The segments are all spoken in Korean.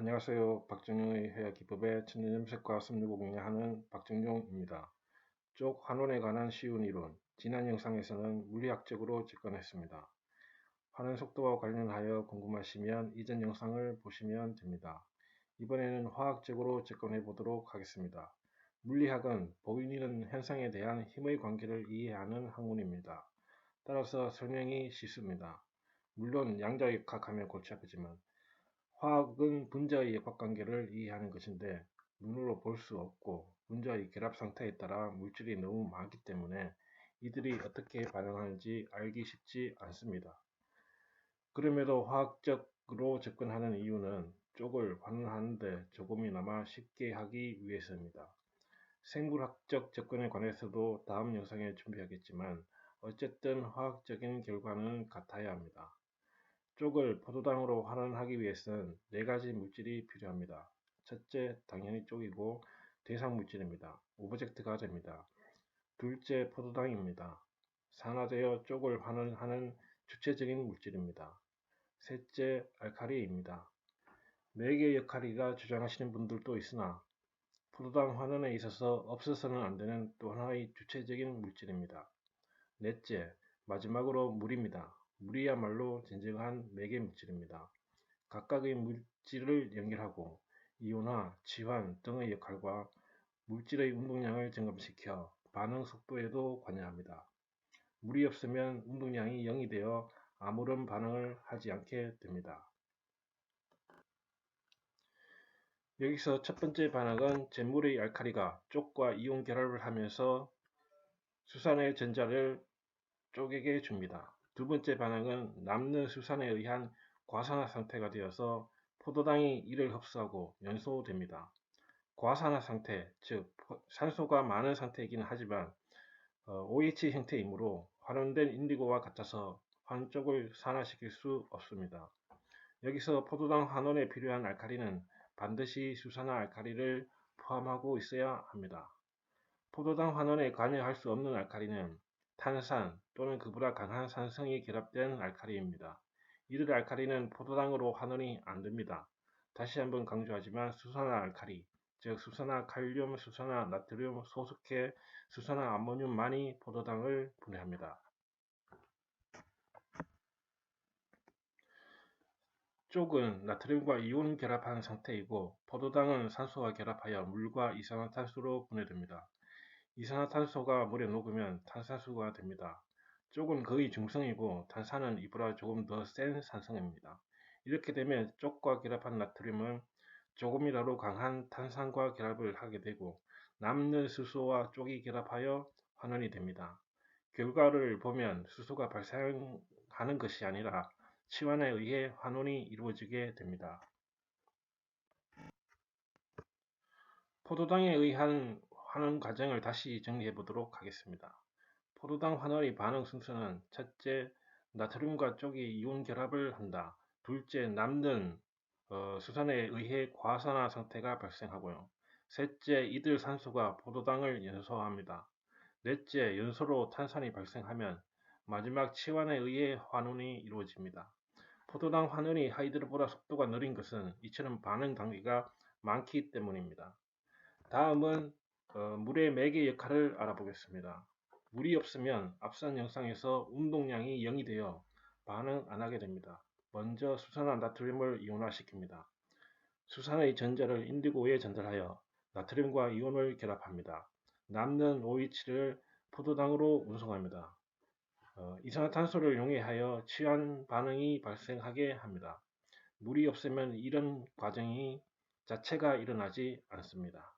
안녕하세요. 박정용의 회화 기법의 천년염색과 섭렵을 공략하는 박정용입니다. 쪽 환원에 관한 쉬운 이론 지난 영상에서는 물리학적으로 접근했습니다. 환원 속도와 관련하여 궁금하시면 이전 영상을 보시면 됩니다. 이번에는 화학적으로 접근해 보도록 하겠습니다. 물리학은 보이는 현상에 대한 힘의 관계를 이해하는 학문입니다. 따라서 설명이 쉽습니다. 물론 양자역학하면 골치 아프지만 화학은 분자의 역학관계를 이해하는 것인데 눈으로 볼 수 없고 분자의 결합 상태에 따라 물질이 너무 많기 때문에 이들이 어떻게 반응하는지 알기 쉽지 않습니다. 그럼에도 화학적으로 접근하는 이유는 쪽을 환원하는데 조금이나마 쉽게 하기 위해서입니다. 생물학적 접근에 관해서도 다음 영상에 준비하겠지만 어쨌든 화학적인 결과는 같아야 합니다. 쪽을 포도당으로 환원하기 위해서는 네 가지 물질이 필요합니다. 첫째, 당연히 쪽이고 대상 물질입니다. 오브젝트 가제입니다. 둘째, 포도당입니다. 산화되어 쪽을 환원하는 주체적인 물질입니다. 셋째, 알카리입니다. 네 개의 역할이라 주장하시는 분들도 있으나 포도당 환원에 있어서 없어서는 안 되는 또 하나의 주체적인 물질입니다. 넷째, 마지막으로 물입니다. 물이야말로 진정한 매개 물질입니다. 각각의 물질을 연결하고 이온화, 지환 등의 역할과 물질의 운동량을 증감시켜 반응 속도에도 관여합니다. 물이 없으면 운동량이 0이 되어 아무런 반응을 하지 않게 됩니다. 여기서 첫 번째 반응은 잿물의 알칼리가 쪽과 이온 결합을 하면서 수산의 전자를 쪽에게 줍니다. 두 번째 반응은 남는 수산에 의한 과산화 상태가 되어서 포도당이 이를 흡수하고 연소됩니다. 과산화 상태, 즉 산소가 많은 상태이긴 하지만 OH 형태이므로 환원된 인디고와 같아서 환 쪽을 산화시킬 수 없습니다. 여기서 포도당 환원에 필요한 알칼리는 반드시 수산화 알칼리를 포함하고 있어야 합니다. 포도당 환원에 관여할 수 없는 알칼리는 탄산 또는 그보다 강한 산성이 결합된 알칼리입니다. 이들 알칼리는 포도당으로 환원이 안 됩니다. 다시 한번 강조하지만 수산화 알칼리, 즉 수산화 칼륨, 수산화 나트륨, 소수계, 수산화 암모늄만이 포도당을 분해합니다. 쪽은 나트륨과 이온 결합한 상태이고 포도당은 산소와 결합하여 물과 이산화탄소로 분해됩니다. 이산화탄소가 물에 녹으면 탄산수가 됩니다. 쪽은 거의 중성이고 탄산은 이보다 조금 더 센 산성입니다. 이렇게 되면 쪽과 결합한 나트륨은 조금이라도 강한 탄산과 결합을 하게 되고 남는 수소와 쪽이 결합하여 환원이 됩니다. 결과를 보면 수소가 발생하는 것이 아니라 치환에 의해 환원이 이루어지게 됩니다. 포도당에 의한 환원 과정을 다시 정리해 보도록 하겠습니다. 포도당 환원의 반응 순서는 첫째, 나트륨과 쪽이 이온 결합을 한다. 둘째, 남는 어, 수산에 의해 과산화 상태가 발생하고요. 셋째, 이들 산소가 포도당을 연소합니다. 넷째, 연소로 탄산이 발생하면 마지막 치환에 의해 환원이 이루어집니다. 포도당 환원이 하이드로보다 속도가 느린 것은 이처럼 반응 단계가 많기 때문입니다. 다음은 어, 물의 매개 역할을 알아보겠습니다. 물이 없으면 앞선 영상에서 운동량이 0이 되어 반응 안 하게 됩니다. 먼저 수산화 나트륨을 이온화시킵니다. 수산의 전자를 인디고에 전달하여 나트륨과 이온을 결합합니다. 남는 OH를 포도당으로 운송합니다. 어, 이산화탄소를 용해하여 취한 반응이 발생하게 합니다. 물이 없으면 이런 과정이 자체가 일어나지 않습니다.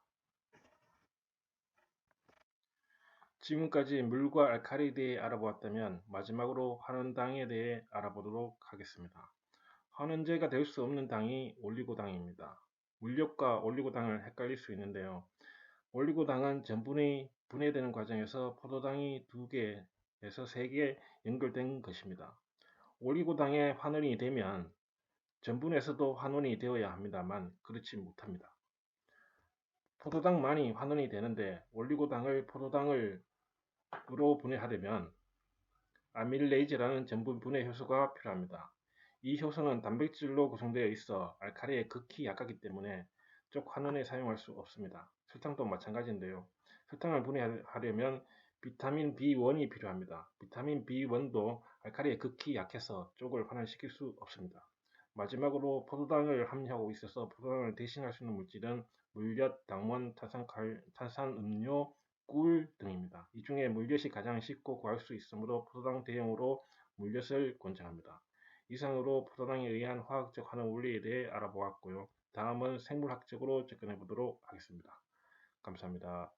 지금까지 물과 알칼리에 대해 알아보았다면 마지막으로 환원당에 대해 알아보도록 하겠습니다. 환원제가 될 수 없는 당이 올리고당입니다. 물력과 올리고당을 헷갈릴 수 있는데요. 올리고당은 전분이 분해되는 과정에서 포도당이 2개에서 3개 연결된 것입니다. 올리고당에 환원이 되면 전분에서도 환원이 되어야 합니다만 그렇지 못합니다. 포도당만이 환원이 되는데 올리고당을 포도당을 으로 분해하려면 아밀레이즈라는 전분 분해 효소가 필요합니다. 이 효소는 단백질로 구성되어 있어 알칼리에 극히 약하기 때문에 쪽 환원에 사용할 수 없습니다. 설탕도 마찬가지인데요. 설탕을 분해하려면 비타민 B1이 필요합니다. 비타민 B1도 알칼리에 극히 약해서 쪽을 환원시킬 수 없습니다. 마지막으로 포도당을 함유하고 있어서 포도당을 대신할 수 있는 물질은 물엿, 당원, 탄산칼, 탄산음료, 꿀 등입니다. 이 중에 물엿이 가장 쉽고 구할 수 있으므로 포도당 대용으로 물엿을 권장합니다. 이상으로 포도당에 의한 화학적 환원 원리에 대해 알아보았고요. 다음은 생물학적으로 접근해 보도록 하겠습니다. 감사합니다.